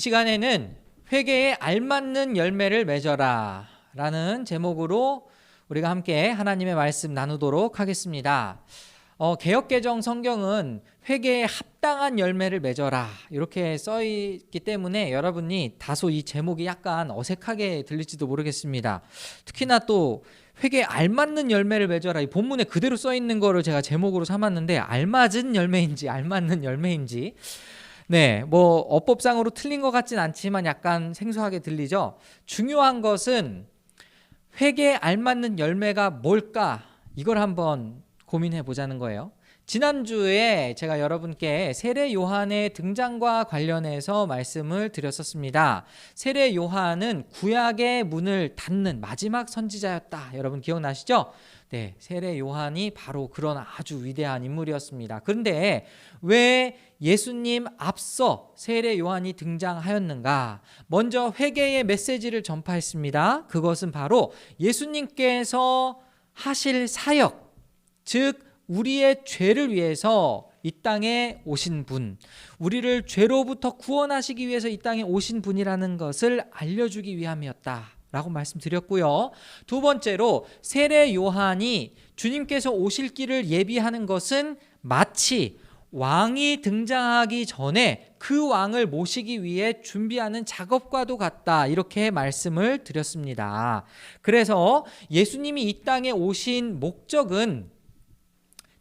시간에는 회개에 알맞는 열매를 맺어라 라는 제목으로 우리가 함께 하나님의 말씀 나누도록 하겠습니다. 어, 개혁개정 성경은 회개에 합당한 열매를 맺어라 이렇게 써 있기 때문에 여러분이 다소 이 제목이 약간 어색하게 들릴지도 모르겠습니다. 특히나 또 회개에 알맞는 열매를 맺어라 이 본문에 그대로 써 있는 거를 제가 제목으로 삼았는데 알맞은 열매인지 알맞는 열매인지 네, 뭐 어법상으로 틀린 것 같진 않지만 약간 생소하게 들리죠. 중요한 것은 회개에 알맞는 열매가 뭘까 이걸 한번 고민해 보자는 거예요. 지난주에 제가 여러분께 세례 요한의 등장과 관련해서 말씀을 드렸었습니다. 세례 요한은 구약의 문을 닫는 마지막 선지자였다. 여러분 기억나시죠? 네, 세례 요한이 바로 그런 아주 위대한 인물이었습니다. 그런데 왜 예수님 앞서 세례 요한이 등장하였는가? 먼저 회개의 메시지를 전파했습니다. 그것은 바로 예수님께서 하실 사역, 즉 우리의 죄를 위해서 이 땅에 오신 분, 우리를 죄로부터 구원하시기 위해서 이 땅에 오신 분이라는 것을 알려주기 위함이었다. 라고 말씀드렸고요. 두 번째로 세례 요한이 주님께서 오실 길을 예비하는 것은 마치 왕이 등장하기 전에 그 왕을 모시기 위해 준비하는 작업과도 같다. 이렇게 말씀을 드렸습니다. 그래서 예수님이 이 땅에 오신 목적은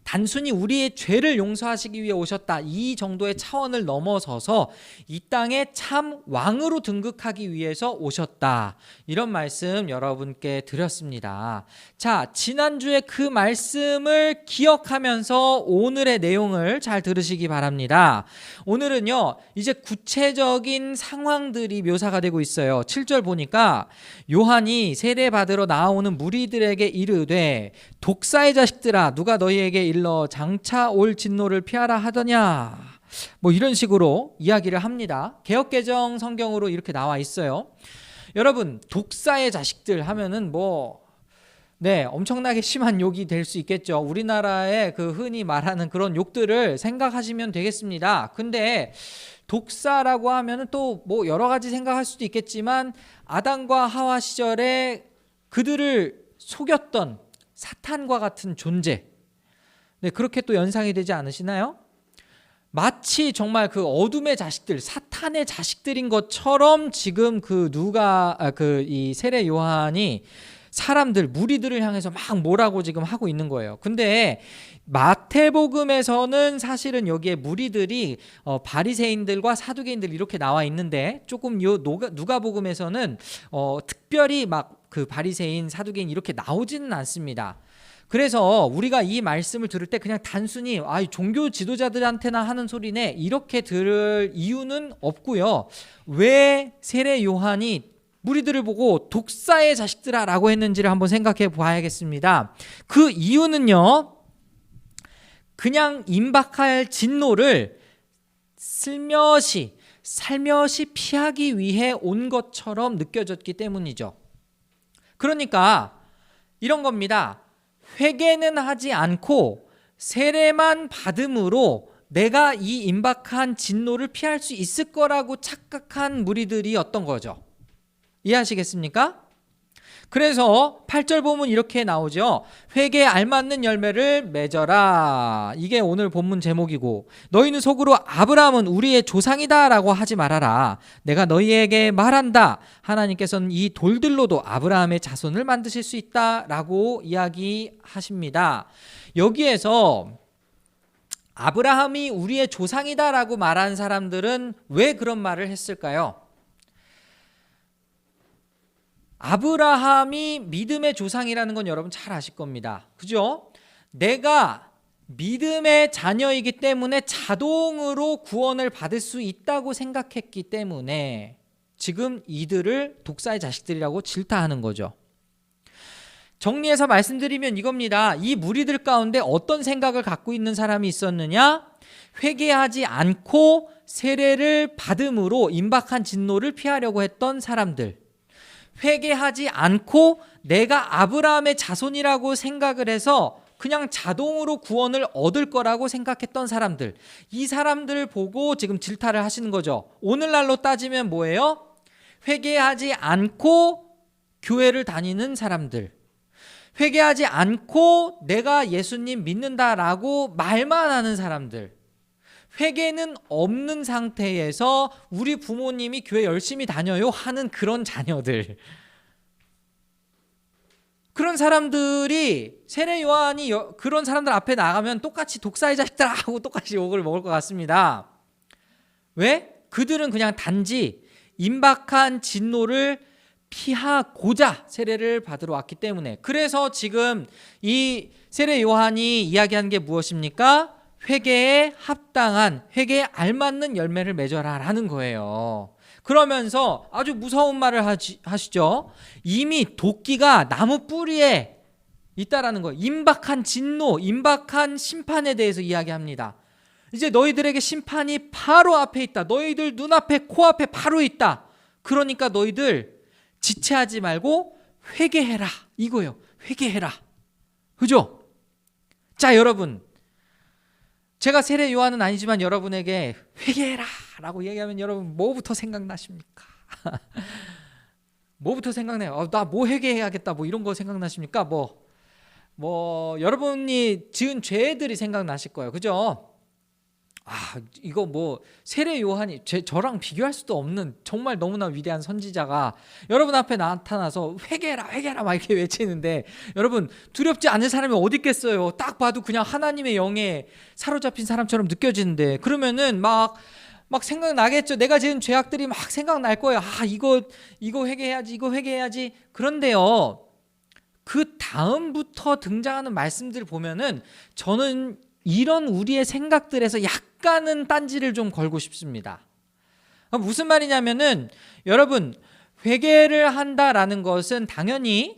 단순히 우리의 죄를 용서하시기 위해 오셨다. 이 정도의 차원을 넘어서서 이 땅에 참 왕으로 등극하기 위해서 오셨다. 이런 말씀 여러분께 드렸습니다. 자, 지난주에 그 말씀을 기억하면서 오늘의 내용을 잘 들으시기 바랍니다. 오늘은요, 이제 구체적인 상황들이 묘사가 되고 있어요. 7절 보니까 요한이 세례받으러 나오는 무리들에게 이르되 독사의 자식들아 누가 너희에게 일러 장차 올 진노를 피하라 하더냐 뭐 이런 식으로 이야기를 합니다. 개혁개정 성경으로 이렇게 나와 있어요. 여러분 독사의 자식들 하면은 뭐 네, 엄청나게 심한 욕이 될 수 있겠죠. 우리나라의 그 흔히 말하는 그런 욕들을 생각하시면 되겠습니다. 근데 독사라고 하면은 또 뭐 여러 가지 생각할 수도 있겠지만 아담과 하와 시절에 그들을 속였던 사탄과 같은 존재. 네, 그렇게 또 연상이 되지 않으시나요? 마치 정말 그 어둠의 자식들, 사탄의 자식들인 것처럼 지금 그 누가 그이 세례 요한이 사람들 무리들을 향해서 막 뭐라고 지금 하고 있는 거예요. 근데 마태복음에서는 사실은 여기에 무리들이 어, 바리새인들과 사두개인들 이렇게 나와 있는데 조금 요 누가, 누가복음에서는 어, 특별히 막 그 바리새인 사두개인 이렇게 나오지는 않습니다. 그래서 우리가 이 말씀을 들을 때 그냥 단순히 아 종교 지도자들한테나 하는 소리네 이렇게 들을 이유는 없고요. 왜 세례 요한이 무리들을 보고 독사의 자식들아라고 했는지를 한번 생각해 봐야겠습니다. 그 이유는요. 그냥 임박할 진노를 슬며시 살며시 피하기 위해 온 것처럼 느껴졌기 때문이죠. 그러니까 이런 겁니다. 회개는 하지 않고 세례만 받음으로 내가 이 임박한 진노를 피할 수 있을 거라고 착각한 무리들이었던 거죠. 이해하시겠습니까? 그래서 8절 보면 이렇게 나오죠. 회개에 알맞는 열매를 맺어라. 이게 오늘 본문 제목이고 너희는 속으로 아브라함은 우리의 조상이다라고 하지 말아라. 내가 너희에게 말한다. 하나님께서는 이 돌들로도 아브라함의 자손을 만드실 수 있다라고 이야기하십니다. 여기에서 아브라함이 우리의 조상이다라고 말한 사람들은 왜 그런 말을 했을까요? 아브라함이 믿음의 조상이라는 건 여러분 잘 아실 겁니다. 그죠? 내가 믿음의 자녀이기 때문에 자동으로 구원을 받을 수 있다고 생각했기 때문에 지금 이들을 독사의 자식들이라고 질타하는 거죠. 정리해서 말씀드리면 이겁니다. 이 무리들 가운데 어떤 생각을 갖고 있는 사람이 있었느냐? 회개하지 않고 세례를 받음으로 임박한 진노를 피하려고 했던 사람들. 회개하지 않고 내가 아브라함의 자손이라고 생각을 해서 그냥 자동으로 구원을 얻을 거라고 생각했던 사람들. 이 사람들을 보고 지금 질타를 하시는 거죠. 오늘날로 따지면 뭐예요? 회개하지 않고 교회를 다니는 사람들. 회개하지 않고 내가 예수님 믿는다라고 말만 하는 사람들. 회개는 없는 상태에서 우리 부모님이 교회 열심히 다녀요 하는 그런 자녀들. 그런 사람들이 세례 요한이 여- 그런 사람들 앞에 나가면 똑같이 독사의 자식들아 하고 똑같이 욕을 먹을 것 같습니다. 왜? 그들은 그냥 단지 임박한 진노를 피하고자 세례를 받으러 왔기 때문에 그래서 지금 이 세례 요한이 이야기한 게 무엇입니까? 회개에 합당한 회개에 알맞는 열매를 맺어라라는 거예요. 그러면서 아주 무서운 말을 하시, 하시죠. 이미 도끼가 나무 뿌리에 있다라는 거. 임박한 진노, 임박한 심판에 대해서 이야기합니다. 이제 너희들에게 심판이 바로 앞에 있다. 너희들 눈앞에 코앞에 바로 있다. 그러니까 너희들 지체하지 말고 회개해라. 이거요. 회개해라. 그죠? 자, 여러분. 제가 세례 요한은 아니지만 여러분에게 회개해라 라고 얘기하면 여러분 뭐부터 생각나십니까? 뭐부터 생각나요? 어, 나뭐 회개해야겠다 뭐 이런 거 생각나십니까? 뭐, 뭐 여러분이 지은 죄들이 생각나실 거예요. 그죠? 아 이거 뭐 세례 요한이 제, 저랑 비교할 수도 없는 정말 너무나 위대한 선지자가 여러분 앞에 나타나서 회개라 회개라 막 이렇게 외치는데 여러분 두렵지 않은 사람이 어디 있겠어요 딱 봐도 그냥 하나님의 영에 사로잡힌 사람처럼 느껴지는데 그러면은 막막 생각나겠죠. 내가 지은 죄악들이 막 생각날 거예요. 아, 이거 이거 회개해야지. 이거 회개해야지. 그런데요. 그 다음부터 등장하는 말씀들을 보면은 저는 이런 우리의 생각들에서 약 간은 딴지를 좀 걸고 싶습니다. 아, 무슨 말이냐면은 여러분 회개를 한다라는 것은 당연히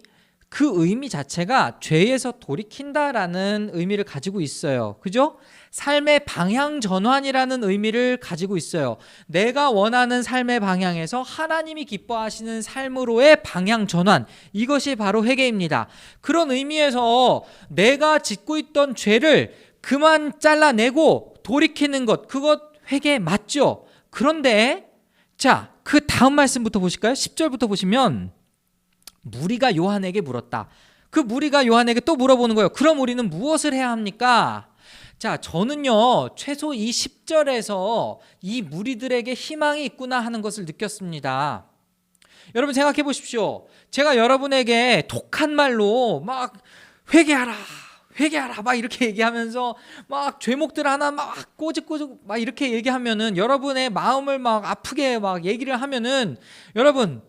그 의미 자체가 죄에서 돌이킨다라는 의미를 가지고 있어요. 그죠? 삶의 방향 전환이라는 의미를 가지고 있어요. 내가 원하는 삶의 방향에서 하나님이 기뻐하시는 삶으로의 방향 전환. 이것이 바로 회개입니다. 그런 의미에서 내가 짓고 있던 죄를 그만 잘라내고 돌이키는 것. 그것 회개 맞죠? 그런데 자, 그 다음 말씀부터 보실까요? 10절부터 보시면 무리가 요한에게 물었다. 그 무리가 요한에게 또 물어보는 거예요. 그럼 우리는 무엇을 해야 합니까? 자, 저는요, 최소 이 10절에서 이 무리들에게 희망이 있구나 하는 것을 느꼈습니다. 여러분 생각해 보십시오. 제가 여러분에게 독한 말로 막 회개하라, 회개하라, 막 이렇게 얘기하면서 막 죄목들 하나 막 꼬집꼬집 막 이렇게 얘기하면은 여러분의 마음을 막 아프게 막 얘기를 하면은 여러분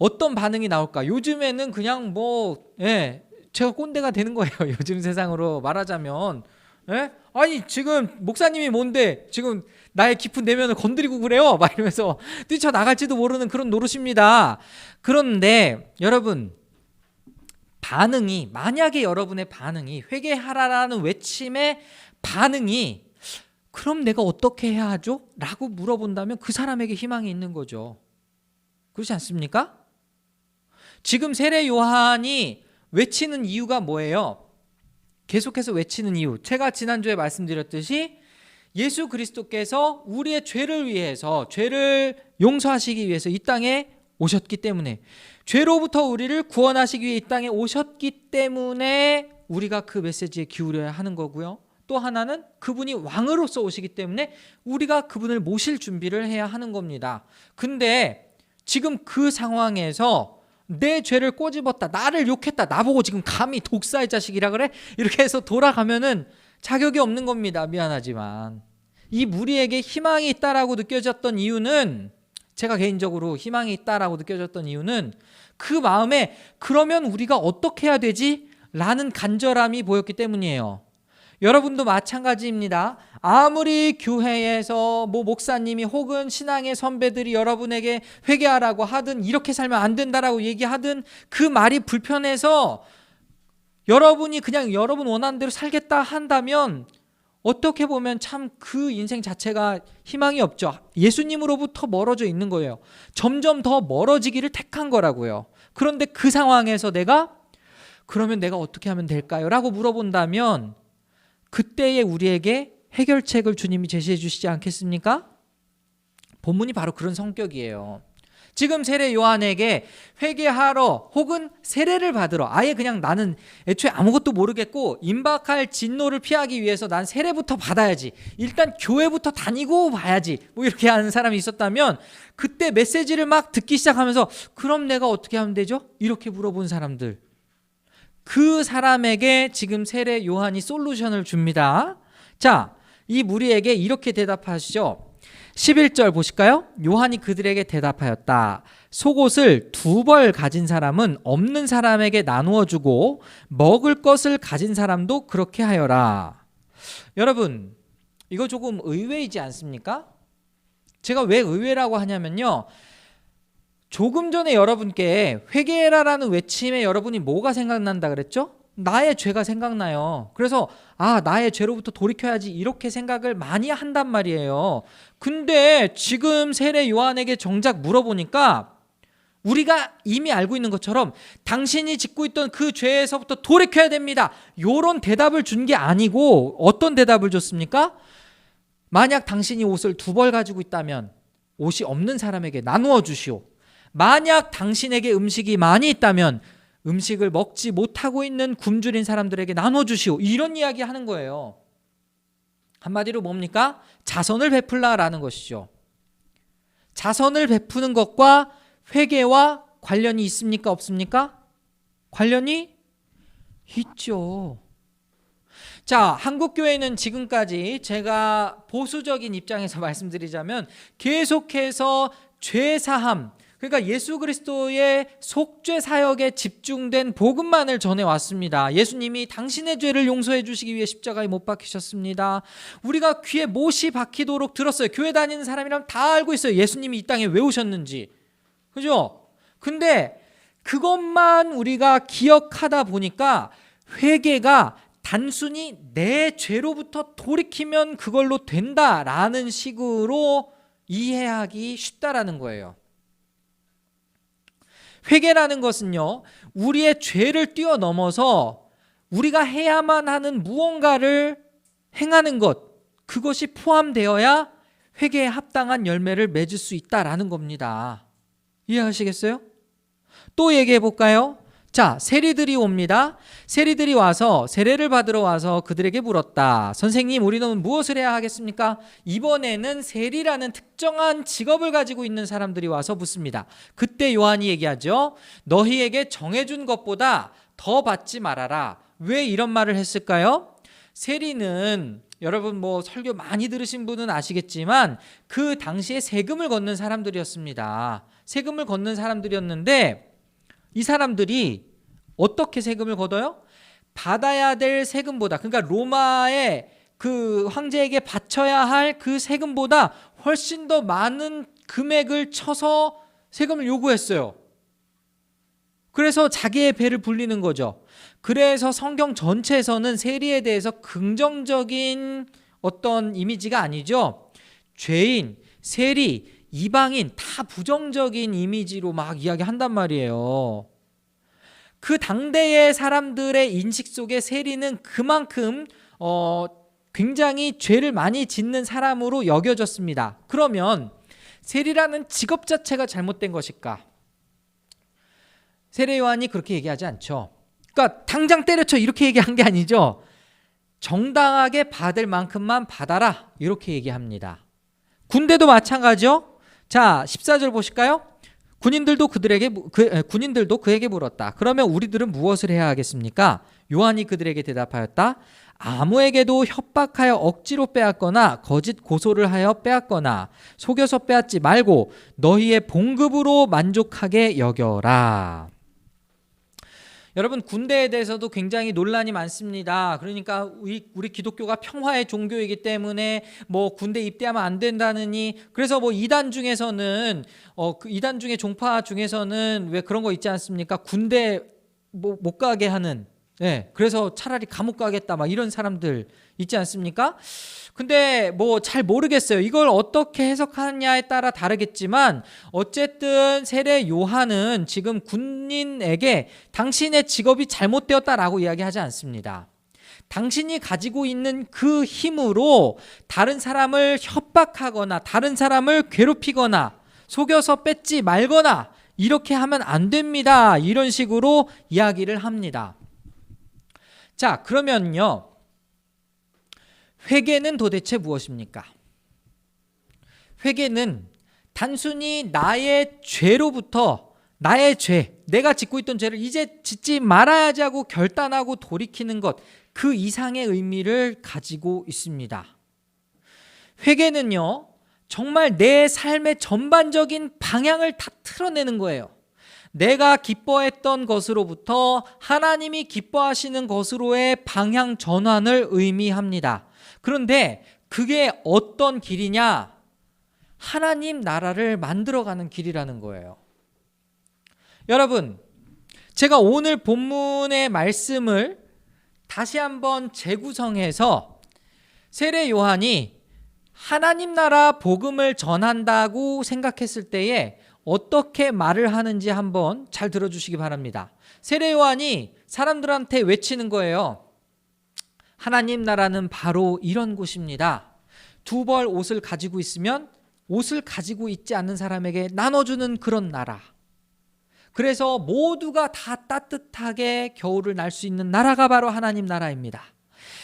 어떤 반응이 나올까? 요즘에는 그냥 뭐, 예, 제가 꼰대가 되는 거예요. 요즘 세상으로 말하자면. 예? 아니, 지금 목사님이 뭔데 지금 나의 깊은 내면을 건드리고 그래요? 막 이러면서 뛰쳐나갈지도 모르는 그런 노릇입니다. 그런데 여러분, 반응이, 만약에 여러분의 반응이 회개하라라는 외침의 반응이 그럼 내가 어떻게 해야 하죠? 라고 물어본다면 그 사람에게 희망이 있는 거죠. 그렇지 않습니까? 지금 세례 요한이 외치는 이유가 뭐예요? 계속해서 외치는 이유. 제가 지난주에 말씀드렸듯이 예수 그리스도께서 우리의 죄를 위해서 죄를 용서하시기 위해서 이 땅에 오셨기 때문에 죄로부터 우리를 구원하시기 위해 이 땅에 오셨기 때문에 우리가 그 메시지에 기울여야 하는 거고요. 또 하나는 그분이 왕으로서 오시기 때문에 우리가 그분을 모실 준비를 해야 하는 겁니다. 근데 지금 그 상황에서 내 죄를 꼬집었다. 나를 욕했다. 나보고 지금 감히 독사의 자식이라 그래? 이렇게 해서 돌아가면은 자격이 없는 겁니다. 미안하지만. 이 무리에게 희망이 있다라고 느껴졌던 이유는 제가 개인적으로 희망이 있다라고 느껴졌던 이유는 그 마음에 그러면 우리가 어떻게 해야 되지? 라는 간절함이 보였기 때문이에요. 여러분도 마찬가지입니다. 아무리 교회에서 뭐 목사님이 혹은 신앙의 선배들이 여러분에게 회개하라고 하든 이렇게 살면 안 된다라고 얘기하든 그 말이 불편해서 여러분이 그냥 여러분 원하는 대로 살겠다 한다면 어떻게 보면 참 그 인생 자체가 희망이 없죠. 예수님으로부터 멀어져 있는 거예요. 점점 더 멀어지기를 택한 거라고요. 그런데 그 상황에서 내가 그러면 내가 어떻게 하면 될까요? 라고 물어본다면 그때에 우리에게 해결책을 주님이 제시해 주시지 않겠습니까? 본문이 바로 그런 성격이에요. 지금 세례 요한에게 회개하러 혹은 세례를 받으러 아예 그냥 나는 애초에 아무것도 모르겠고 임박할 진노를 피하기 위해서 난 세례부터 받아야지. 일단 교회부터 다니고 봐야지. 뭐 이렇게 하는 사람이 있었다면 그때 메시지를 막 듣기 시작하면서 그럼 내가 어떻게 하면 되죠? 이렇게 물어본 사람들. 그 사람에게 지금 세례 요한이 솔루션을 줍니다. 자, 이 무리에게 이렇게 대답하시죠. 11절 보실까요? 요한이 그들에게 대답하였다. 속옷을 두 벌 가진 사람은 없는 사람에게 나누어 주고 먹을 것을 가진 사람도 그렇게 하여라. 여러분, 이거 조금 의외이지 않습니까? 제가 왜 의외라고 하냐면요. 조금 전에 여러분께 회개해라라는 외침에 여러분이 뭐가 생각난다 그랬죠? 나의 죄가 생각나요. 그래서 아, 나의 죄로부터 돌이켜야지 이렇게 생각을 많이 한단 말이에요. 근데 지금 세례 요한에게 정작 물어보니까 우리가 이미 알고 있는 것처럼 당신이 짓고 있던 그 죄에서부터 돌이켜야 됩니다. 요런 대답을 준 게 아니고 어떤 대답을 줬습니까? 만약 당신이 옷을 두 벌 가지고 있다면 옷이 없는 사람에게 나누어 주시오. 만약 당신에게 음식이 많이 있다면 음식을 먹지 못하고 있는 굶주린 사람들에게 나눠 주시오. 이런 이야기 하는 거예요. 한마디로 뭡니까? 자선을 베풀라라는 것이죠. 자선을 베푸는 것과 회개와 관련이 있습니까? 없습니까? 관련이 있죠. 자, 한국교회는 지금까지 제가 보수적인 입장에서 말씀드리자면 계속해서 죄사함, 그러니까 예수 그리스도의 속죄 사역에 집중된 복음만을 전해 왔습니다. 예수님이 당신의 죄를 용서해 주시기 위해 십자가에 못 박히셨습니다. 우리가 귀에 못이 박히도록 들었어요. 교회 다니는 사람이라면 다 알고 있어요. 예수님이 이 땅에 왜 오셨는지. 그죠? 근데 그것만 우리가 기억하다 보니까 회개가 단순히 내 죄로부터 돌이키면 그걸로 된다라는 식으로 이해하기 쉽다라는 거예요. 회개라는 것은요, 우리의 죄를 뛰어넘어서 우리가 해야만 하는 무언가를 행하는 것, 그것이 포함되어야 회개에 합당한 열매를 맺을 수 있다라는 겁니다. 이해하시겠어요? 또 얘기해 볼까요? 자, 세리들이 옵니다. 세리들이 와서 세례를 받으러 와서 그들에게 물었다. 선생님, 우리는 무엇을 해야 하겠습니까? 이번에는 세리라는 특정한 직업을 가지고 있는 사람들이 와서 묻습니다. 그때 요한이 얘기하죠. 너희에게 정해준 것보다 더 받지 말아라. 왜 이런 말을 했을까요? 세리는 여러분 뭐 설교 많이 들으신 분은 아시겠지만 그 당시에 세금을 걷는 사람들이었습니다. 세금을 걷는 사람들이었는데 이 사람들이 어떻게 세금을 걷어요? 받아야 될 세금보다 그러니까 로마의 그 황제에게 바쳐야 할 그 세금보다 훨씬 더 많은 금액을 쳐서 세금을 요구했어요. 그래서 자기의 배를 불리는 거죠. 그래서 성경 전체에서는 세리에 대해서 긍정적인 어떤 이미지가 아니죠. 죄인, 세리, 이방인 다 부정적인 이미지로 막 이야기한단 말이에요. 그 당대의 사람들의 인식 속에 세리는 그만큼 어, 굉장히 죄를 많이 짓는 사람으로 여겨졌습니다. 그러면 세리라는 직업 자체가 잘못된 것일까? 세례 요한이 그렇게 얘기하지 않죠. 그러니까 당장 때려쳐 이렇게 얘기한 게 아니죠. 정당하게 받을 만큼만 받아라 이렇게 얘기합니다. 군대도 마찬가지죠. 자, 14절 보실까요? 군인들도 그들에게 그, 군인들도 그에게 물었다. 그러면 우리들은 무엇을 해야 하겠습니까? 요한이 그들에게 대답하였다. 아무에게도 협박하여 억지로 빼앗거나 거짓 고소를 하여 빼앗거나 속여서 빼앗지 말고 너희의 봉급으로 만족하게 여겨라. 여러분 군대에 대해서도 굉장히 논란이 많습니다. 그러니까 우리, 우리 기독교가 평화의 종교이기 때문에 뭐 군대 입대하면 안 된다느니 그래서 뭐 이단 중에서는 어 그 이단 중에 종파 중에서는 왜 그런 거 있지 않습니까? 군대 뭐 못 가게 하는 네, 그래서 차라리 감옥 가겠다 막 이런 사람들 있지 않습니까? 근데 뭐 잘 모르겠어요. 이걸 어떻게 해석하느냐에 따라 다르겠지만 어쨌든 세례 요한은 지금 군인에게 당신의 직업이 잘못되었다라고 이야기하지 않습니다. 당신이 가지고 있는 그 힘으로 다른 사람을 협박하거나 다른 사람을 괴롭히거나 속여서 뺏지 말거나 이렇게 하면 안 됩니다. 이런 식으로 이야기를 합니다. 자, 그러면요. 회개는 도대체 무엇입니까? 회개는 단순히 나의 죄로부터 나의 죄, 내가 짓고 있던 죄를 이제 짓지 말아야지 하고 결단하고 돌이키는 것, 그 이상의 의미를 가지고 있습니다. 회개는요, 정말 내 삶의 전반적인 방향을 다 틀어내는 거예요. 내가 기뻐했던 것으로부터 하나님이 기뻐하시는 것으로의 방향 전환을 의미합니다. 그런데 그게 어떤 길이냐? 하나님 나라를 만들어가는 길이라는 거예요. 여러분, 제가 오늘 본문의 말씀을 다시 한번 재구성해서 세례 요한이 하나님 나라 복음을 전한다고 생각했을 때에 어떻게 말을 하는지 한번 잘 들어주시기 바랍니다. 세례 요한이 사람들한테 외치는 거예요. 하나님 나라는 바로 이런 곳입니다. 두 벌 옷을 가지고 있으면 옷을 가지고 있지 않는 사람에게 나눠주는 그런 나라. 그래서 모두가 다 따뜻하게 겨울을 날 수 있는 나라가 바로 하나님 나라입니다.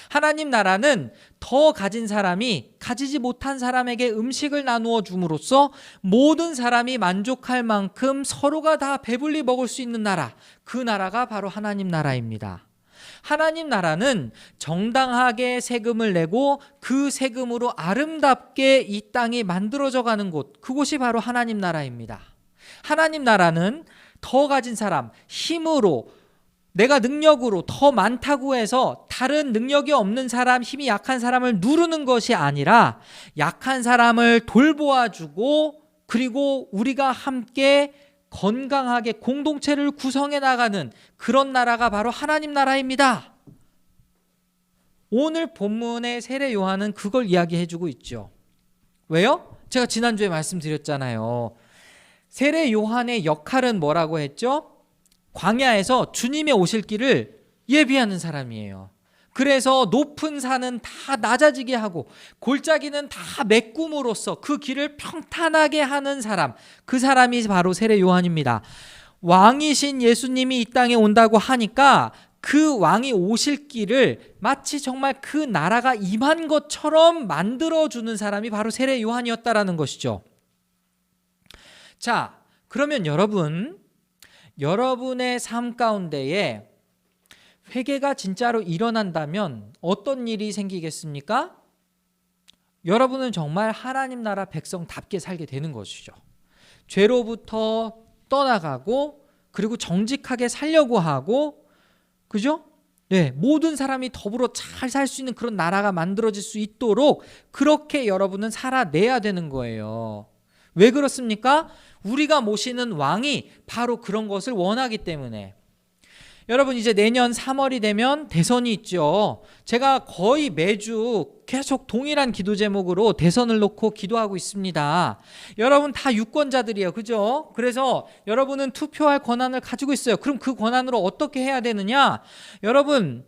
하나님 나라는 더 가진 사람이 가지지 못한 사람에게 음식을 나누어 줌으로써 모든 사람이 만족할 만큼 서로가 다 배불리 먹을 수 있는 나라. 그 나라가 바로 하나님 나라입니다. 하나님 나라는 정당하게 세금을 내고 그 세금으로 아름답게 이 땅이 만들어져 가는 곳, 그곳이 바로 하나님 나라입니다. 하나님 나라는 더 가진 사람, 힘으로, 내가 능력으로 더 많다고 해서 다른 능력이 없는 사람, 힘이 약한 사람을 누르는 것이 아니라 약한 사람을 돌보아 주고 그리고 우리가 함께 건강하게 공동체를 구성해 나가는 그런 나라가 바로 하나님 나라입니다. 오늘 본문의 세례 요한은 그걸 이야기해 주고 있죠. 왜요? 제가 지난주에 말씀드렸잖아요. 세례 요한의 역할은 뭐라고 했죠? 광야에서 주님의 오실 길을 예비하는 사람이에요. 그래서 높은 산은 다 낮아지게 하고 골짜기는 다 메꿈으로써 그 길을 평탄하게 하는 사람. 그 사람이 바로 세례 요한입니다. 왕이신 예수님이 이 땅에 온다고 하니까 그 왕이 오실 길을 마치 정말 그 나라가 임한 것처럼 만들어 주는 사람이 바로 세례 요한이었다라는 것이죠. 자, 그러면 여러분 여러분의 삶 가운데에 회개가 진짜로 일어난다면 어떤 일이 생기겠습니까? 여러분은 정말 하나님 나라 백성답게 살게 되는 것이죠. 죄로부터 떠나가고 그리고 정직하게 살려고 하고 그죠? 네, 모든 사람이 더불어 잘 살 수 있는 그런 나라가 만들어질 수 있도록 그렇게 여러분은 살아내야 되는 거예요. 왜 그렇습니까? 우리가 모시는 왕이 바로 그런 것을 원하기 때문에 여러분 이제 내년 3월이 되면 대선이 있죠. 제가 거의 매주 계속 동일한 기도 제목으로 대선을 놓고 기도하고 있습니다. 여러분 다 유권자들이에요. 그죠? 그래서 여러분은 투표할 권한을 가지고 있어요. 그럼 그 권한으로 어떻게 해야 되느냐? 여러분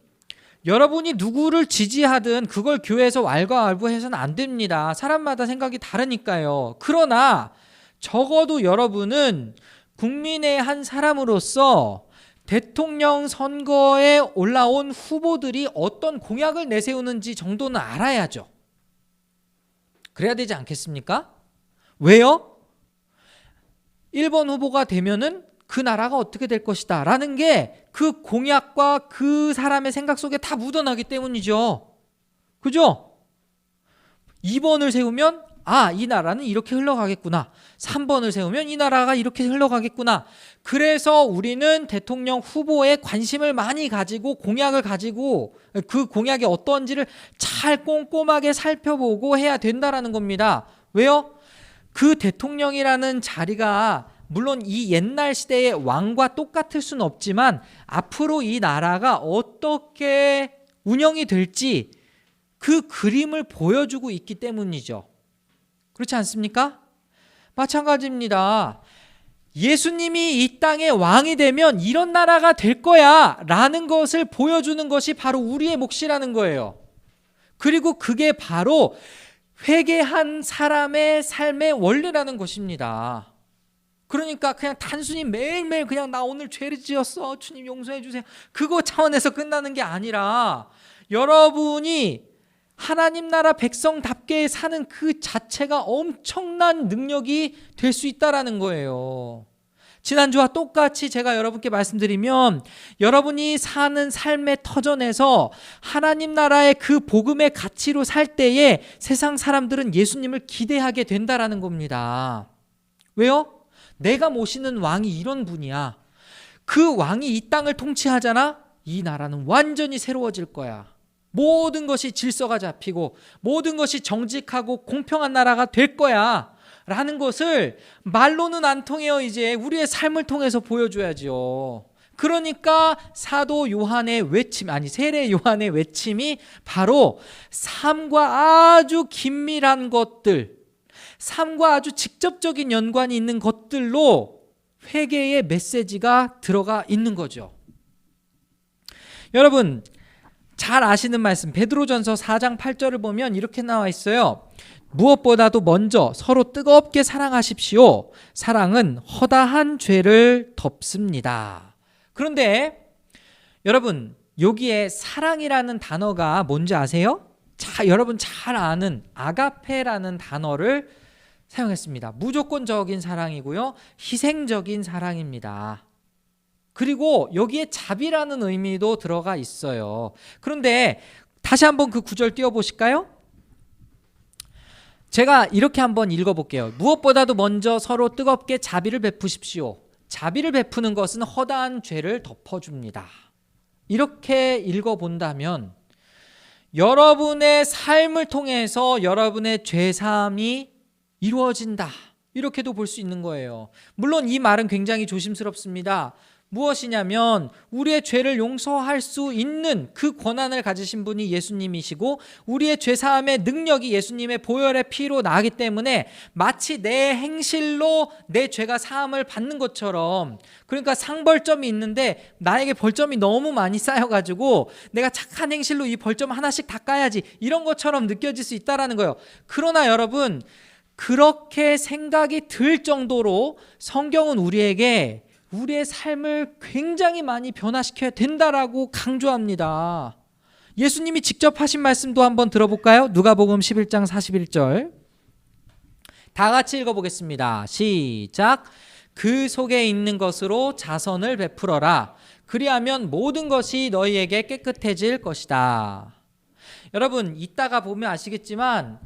여러분이 누구를 지지하든 그걸 교회에서 왈가왈부해서는 안 됩니다. 사람마다 생각이 다르니까요. 그러나 적어도 여러분은 국민의 한 사람으로서 대통령 선거에 올라온 후보들이 어떤 공약을 내세우는지 정도는 알아야죠. 그래야 되지 않겠습니까? 왜요? 1번 후보가 되면은 그 나라가 어떻게 될 것이다. 라는 게 그 공약과 그 사람의 생각 속에 다 묻어나기 때문이죠. 그죠? 2번을 세우면 아, 이 나라는 이렇게 흘러가겠구나. 3번을 세우면 이 나라가 이렇게 흘러가겠구나. 그래서 우리는 대통령 후보에 관심을 많이 가지고 공약을 가지고 그 공약이 어떤지를 잘 꼼꼼하게 살펴보고 해야 된다라는 겁니다. 왜요? 그 대통령이라는 자리가 물론 이 옛날 시대의 왕과 똑같을 수는 없지만 앞으로 이 나라가 어떻게 운영이 될지 그 그림을 보여주고 있기 때문이죠. 그렇지 않습니까? 마찬가지입니다. 예수님이 이 땅의 왕이 되면 이런 나라가 될 거야 라는 것을 보여주는 것이 바로 우리의 몫이라는 거예요. 그리고 그게 바로 회개한 사람의 삶의 원리라는 것입니다. 그러니까 그냥 단순히 매일매일 그냥 나 오늘 죄를 지었어. 주님 용서해 주세요. 그거 차원에서 끝나는 게 아니라 여러분이 하나님 나라 백성답게 사는 그 자체가 엄청난 능력이 될 수 있다라는 거예요. 지난주와 똑같이 제가 여러분께 말씀드리면 여러분이 사는 삶의 터전에서 하나님 나라의 그 복음의 가치로 살 때에 세상 사람들은 예수님을 기대하게 된다라는 겁니다. 왜요? 내가 모시는 왕이 이런 분이야. 그 왕이 이 땅을 통치하잖아? 이 나라는 완전히 새로워질 거야. 모든 것이 질서가 잡히고 모든 것이 정직하고 공평한 나라가 될 거야. 라는 것을 말로는 안 통해요. 이제 우리의 삶을 통해서 보여줘야죠. 그러니까 사도 요한의 외침, 아니, 세례 요한의 외침이 바로 삶과 아주 긴밀한 것들, 삶과 아주 직접적인 연관이 있는 것들로 회개의 메시지가 들어가 있는 거죠. 여러분, 잘 아시는 말씀 베드로전서 4장 8절을 보면 이렇게 나와 있어요. 무엇보다도 먼저 서로 뜨겁게 사랑하십시오. 사랑은 허다한 죄를 덮습니다. 그런데 여러분, 여기에 사랑이라는 단어가 뭔지 아세요? 자, 여러분 잘 아는 아가페라는 단어를 사용했습니다. 무조건적인 사랑이고요. 희생적인 사랑입니다. 그리고 여기에 자비라는 의미도 들어가 있어요. 그런데 다시 한번 그 구절 띄워 보실까요? 제가 이렇게 한번 읽어 볼게요. 무엇보다도 먼저 서로 뜨겁게 자비를 베푸십시오. 자비를 베푸는 것은 허다한 죄를 덮어 줍니다. 이렇게 읽어 본다면 여러분의 삶을 통해서 여러분의 죄 사함이 이루어진다. 이렇게도 볼 수 있는 거예요. 물론 이 말은 굉장히 조심스럽습니다. 무엇이냐면 우리의 죄를 용서할 수 있는 그 권한을 가지신 분이 예수님이시고 우리의 죄 사함의 능력이 예수님의 보혈의 피로 나기 때문에 마치 내 행실로 내 죄가 사함을 받는 것처럼 그러니까 상벌점이 있는데 나에게 벌점이 너무 많이 쌓여 가지고 내가 착한 행실로 이 벌점 하나씩 다 까야지 이런 것처럼 느껴질 수 있다라는 거예요. 그러나 여러분 그렇게 생각이 들 정도로 성경은 우리에게 우리의 삶을 굉장히 많이 변화시켜야 된다라고 강조합니다. 예수님이 직접 하신 말씀도 한번 들어볼까요? 누가복음 11장 41절. 다 같이 읽어보겠습니다. 시작. 그 속에 있는 것으로 자선을 베풀어라. 그리하면 모든 것이 너희에게 깨끗해질 것이다. 여러분, 이따가 보면 아시겠지만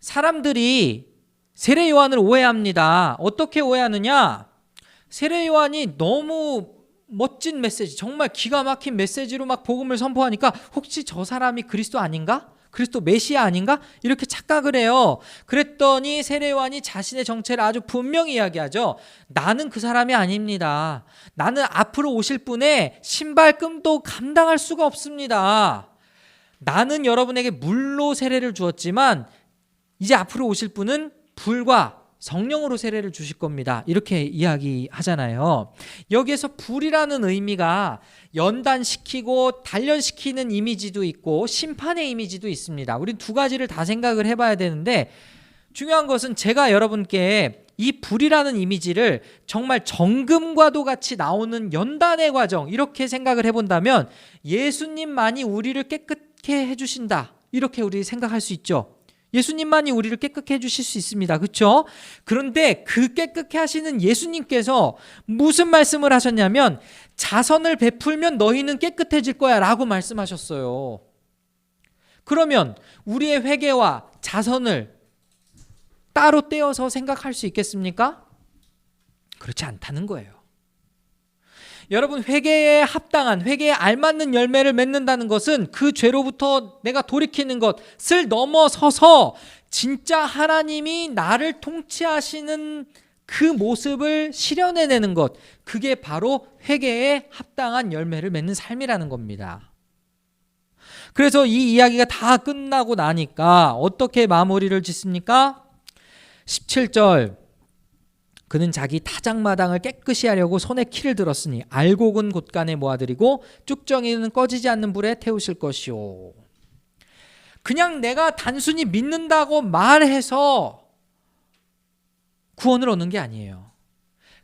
사람들이 세례 요한을 오해합니다. 어떻게 오해하느냐? 세례 요한이 너무 멋진 메시지, 정말 기가 막힌 메시지로 막 복음을 선포하니까 혹시 저 사람이 그리스도 아닌가? 그리스도 메시아 아닌가? 이렇게 착각을 해요. 그랬더니 세례 요한이 자신의 정체를 아주 분명히 이야기하죠. 나는 그 사람이 아닙니다. 나는 앞으로 오실 분의 신발끔도 감당할 수가 없습니다. 나는 여러분에게 물로 세례를 주었지만 이제 앞으로 오실 분은 불과 성령으로 세례를 주실 겁니다. 이렇게 이야기하잖아요. 여기에서 불이라는 의미가 연단시키고 단련시키는 이미지도 있고 심판의 이미지도 있습니다. 우린 두 가지를 다 생각을 해봐야 되는데 중요한 것은 제가 여러분께 이 불이라는 이미지를 정말 정금과도 같이 나오는 연단의 과정 이렇게 생각을 해본다면 예수님만이 우리를 깨끗게 해주신다 이렇게 우리 생각할 수 있죠. 예수님만이 우리를 깨끗게 해주실 수 있습니다. 그렇죠? 그런데 그 깨끗게 하시는 예수님께서 무슨 말씀을 하셨냐면 자선을 베풀면 너희는 깨끗해질 거야라고 말씀하셨어요. 그러면 우리의 회개와 자선을 따로 떼어서 생각할 수 있겠습니까? 그렇지 않다는 거예요. 여러분 회개에 합당한 회개에 알맞는 열매를 맺는다는 것은 그 죄로부터 내가 돌이키는 것을 넘어서서 진짜 하나님이 나를 통치하시는 그 모습을 실현해내는 것, 그게 바로 회개에 합당한 열매를 맺는 삶이라는 겁니다. 그래서 이 이야기가 다 끝나고 나니까 어떻게 마무리를 짓습니까? 17절 그는 자기 타작마당을 깨끗이 하려고 손에 키를 들었으니 알곡은 곳간에 모아들이고 쭉정이는 꺼지지 않는 불에 태우실 것이오. 그냥 내가 단순히 믿는다고 말해서 구원을 얻는 게 아니에요.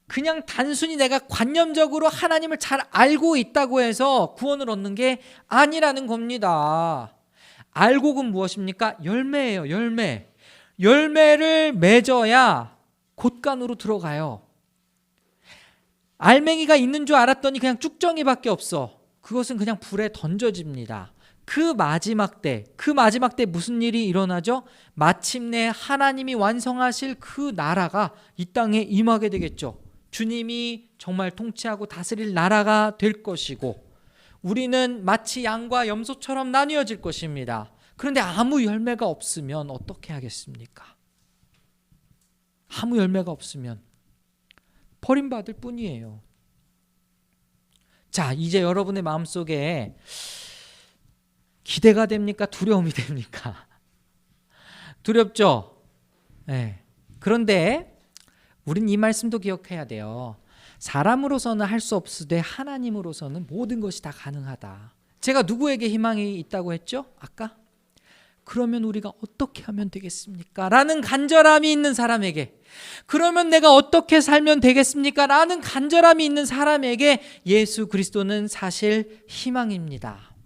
그냥 단순히 내가 관념적으로 하나님을 잘 알고 있다고 해서 구원을 얻는 게 아니라는 겁니다. 알곡은 무엇입니까? 열매예요, 열매. 열매를 맺어야 곳간으로 들어가요. 알맹이가 있는 줄 알았더니 그냥 쭉정이밖에 없어. 그것은 그냥 불에 던져집니다. 그 마지막 때, 그 마지막 때 무슨 일이 일어나죠? 마침내 하나님이 완성하실 그 나라가 이 땅에 임하게 되겠죠. 주님이 정말 통치하고 다스릴 나라가 될 것이고, 우리는 마치 양과 염소처럼 나뉘어질 것입니다. 그런데 아무 열매가 없으면 어떻게 하겠습니까? 아무 열매가 없으면 버림받을 뿐이에요. 자, 이제 여러분의 마음속에 기대가 됩니까? 두려움이 됩니까? 두렵죠? 네. 그런데 우린 이 말씀도 기억해야 돼요. 사람으로서는 할 수 없으되 하나님으로서는 모든 것이 다 가능하다. 제가 누구에게 희망이 있다고 했죠? 아까? 그러면 우리가 어떻게 하면 되겠습니까? 라는 간절함이 있는 사람에게 그러면 내가 어떻게 살면 되겠습니까? 라는 간절함이 있는 사람에게 예수 그리스도는 사실 희망입니다.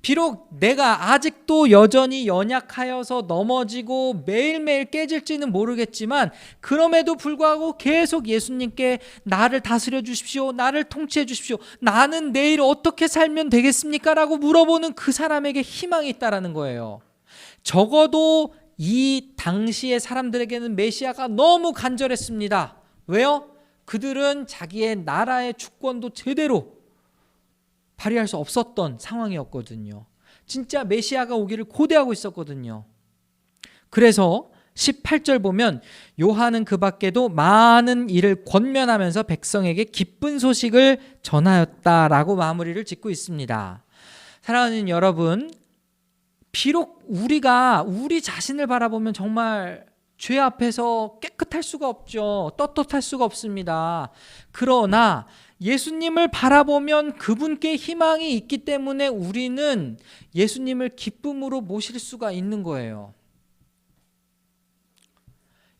비록 내가 아직도 여전히 연약하여서 넘어지고 매일매일 깨질지는 모르겠지만 그럼에도 불구하고 계속 예수님께 나를 다스려 주십시오. 나를 통치해 주십시오. 나는 내일 어떻게 살면 되겠습니까? 라고 물어보는 그 사람에게 희망이 있다라는 거예요. 적어도 이 당시의 사람들에게는 메시아가 너무 간절했습니다. 왜요? 그들은 자기의 나라의 주권도 제대로 발휘할 수 없었던 상황이었거든요. 진짜 메시아가 오기를 고대하고 있었거든요. 그래서 18절 보면 요한은 그 밖에도 많은 일을 권면하면서 백성에게 기쁜 소식을 전하였다라고 마무리를 짓고 있습니다. 사랑하는 여러분, 비록 우리가 우리 자신을 바라보면 정말 죄 앞에서 깨끗할 수가 없죠. 떳떳할 수가 없습니다. 그러나 예수님을 바라보면 그분께 희망이 있기 때문에 우리는 예수님을 기쁨으로 모실 수가 있는 거예요.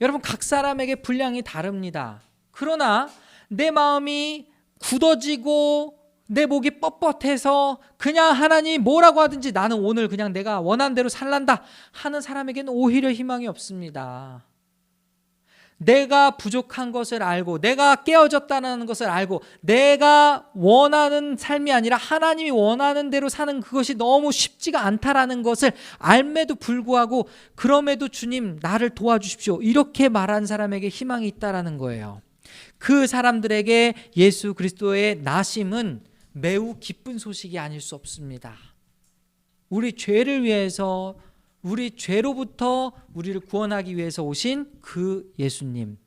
여러분, 각 사람에게 분량이 다릅니다. 그러나 내 마음이 굳어지고 내 목이 뻣뻣해서 그냥 하나님 뭐라고 하든지 나는 오늘 그냥 내가 원한 대로 살란다 하는 사람에게는 오히려 희망이 없습니다. 내가 부족한 것을 알고 내가 깨어졌다는 것을 알고 내가 원하는 삶이 아니라 하나님이 원하는 대로 사는 그것이 너무 쉽지가 않다라는 것을 알매도 불구하고 그럼에도 주님 나를 도와주십시오. 이렇게 말한 사람에게 희망이 있다라는 거예요. 그 사람들에게 예수 그리스도의 나심은 매우 기쁜 소식이 아닐 수 없습니다. 우리 죄를 위해서 우리 죄로부터 우리를 구원하기 위해서 오신 그 예수님.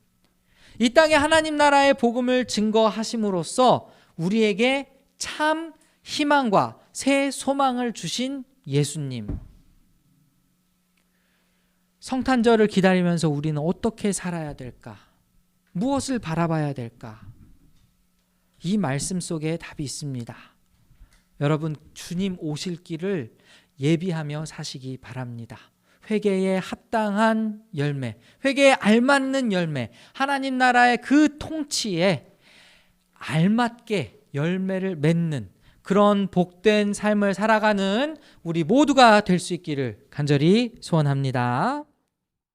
이 땅에 하나님 나라의 복음을 증거하심으로써 우리에게 참 희망과 새 소망을 주신 예수님. 성탄절을 기다리면서 우리는 어떻게 살아야 될까? 무엇을 바라봐야 될까? 이 말씀 속에 답이 있습니다. 여러분, 주님 오실 길을 예비하며 사시기 바랍니다. 회개에 합당한 열매, 회개에 알맞는 열매, 하나님 나라의 그 통치에 알맞게 열매를 맺는 그런 복된 삶을 살아가는 우리 모두가 될 수 있기를 간절히 소원합니다.